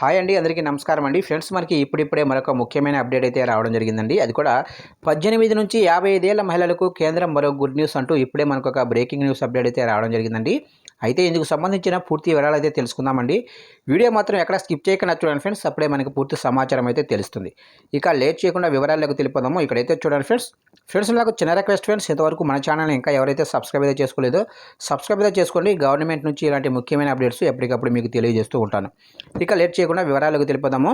Hi అండి అందరికీ నమస్కారం అండి. ఫ్రెండ్స్ మనకి ఇప్పుడిప్పుడే మరొక ముఖ్యమైన అప్డేట్ అయితే రావడం జరిగిందండి. అది కూడా పద్దెనిమిది నుంచి యాభై ఐదేళ్ళ మహిళలకు కేంద్రం మరో గుడ్ న్యూస్ అంటూ ఇప్పుడే మనకు ఒక బ్రేకింగ్ న్యూస్ అప్డేట్ అయితే రావడం జరిగిందండి. అయితే ఇందుకు సంబంధించిన పూర్తి వివరాలు అయితే తెలుసుకుందామండి. వీడియో మాత్రం ఎక్కడ స్కిప్ చేయకుండా చూడండి ఫ్రెండ్స్. అప్పుడే మనకి పూర్తి సమాచారం అయితే తెలుస్తుంది. ఇక లేట్ చేయకుండా వివరాలకు తెలిపోదాము ఇక్కడైతే చూడండి ఫ్రెండ్స్. ఫ్రెండ్స్ నాకు చిన్న రిక్వెస్ట్ ఫ్రెండ్స్. ఇంతవరకు మన ఛానల్ ఇంకా ఎవరైతే సబ్స్క్రైబ్ అయితే చేసుకోలేదో సబ్స్క్రైబ్ అయితే చేసుకోండి. గవర్నమెంట్ నుంచి ఇలాంటి ముఖ్యమైన అప్డేట్స్ ఎప్పటికప్పుడు మీకు తెలియజేస్తూ ఉంటాను. ఇక లేట్ చేయకుండా వివరాలకు తెలిపోదాము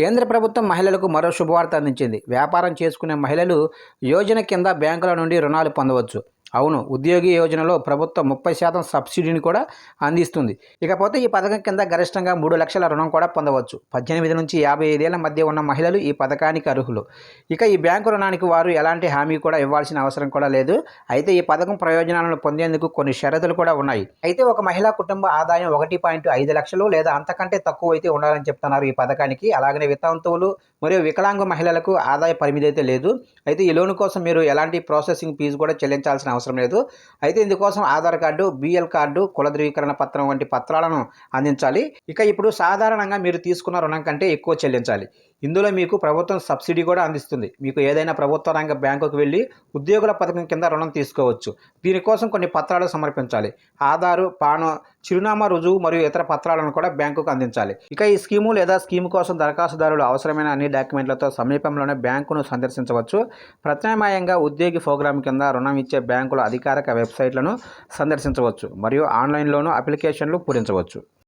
కేంద్ర ప్రభుత్వం మహిళలకు మరో శుభవార్త అందించింది. వ్యాపారం చేసుకునే మహిళలు యోజన కింద బ్యాంకుల నుండి రుణాలు పొందవచ్చు. అవును ఉద్యోగి యోజనలో ప్రభుత్వం ముప్పై శాతం సబ్సిడీని కూడా అందిస్తుంది. ఇకపోతే ఈ పథకం కింద గరిష్టంగా మూడు లక్షల రుణం కూడా పొందవచ్చు. పద్దెనిమిది నుంచి యాభై ఐదేళ్ళ మధ్య ఉన్న మహిళలు ఈ పథకానికి అర్హులు. ఇక ఈ బ్యాంకు రుణానికి వారు ఎలాంటి హామీ కూడా ఇవ్వాల్సిన అవసరం కూడా లేదు. అయితే ఈ పథకం ప్రయోజనాలను పొందేందుకు కొన్ని షరతులు కూడా ఉన్నాయి. అయితే ఒక మహిళా కుటుంబ ఆదాయం ఒకటి పాయింట్ ఐదు లక్షలు లేదా అంతకంటే తక్కువ అయితే ఉండాలని చెప్తున్నారు ఈ పథకానికి. అలాగనే వితంతువులు మరియు వికలాంగ మహిళలకు ఆదాయ పరిమితి అయితే లేదు. అయితే ఈ లోన్ కోసం మీరు ఎలాంటి ప్రాసెసింగ్ ఫీజు కూడా చెల్లించాల్సిన అవసరం అవసరం లేదు. అయితే ఇందుకోసం ఆధార్ కార్డు బిఎల్ కార్డు కుల ధృవీకరణ పత్రం వంటి పత్రాలను అందించాలి. ఇక ఇప్పుడు సాధారణంగా మీరు తీసుకున్న రుణం కంటే ఎక్కువ చెల్లించాలి. ఇందులో మీకు ప్రభుత్వం సబ్సిడీ కూడా అందిస్తుంది. మీకు ఏదైనా ప్రభుత్వ రంగ బ్యాంకుకు వెళ్ళి ఉద్యోగుల పథకం కింద రుణం తీసుకోవచ్చు. దీనికోసం కొన్ని పత్రాలు సమర్పించాలి. ఆధారు పాను చిరునామా రుజువు మరియు ఇతర పత్రాలను కూడా బ్యాంకుకు అందించాలి. ఇక ఈ స్కీము లేదా స్కీమ్ కోసం దరఖాస్తుదారులు అవసరమైన అన్ని డాక్యుమెంట్లతో సమీపంలోనే బ్యాంకును సందర్శించవచ్చు. ప్రత్యామ్నాయంగా ఉద్యోగి ప్రోగ్రాం కింద రుణం ఇచ్చే బ్యాంకుల అధికారిక వెబ్సైట్లను సందర్శించవచ్చు మరియు ఆన్లైన్లోనూ అప్లికేషన్లు పూరించవచ్చు.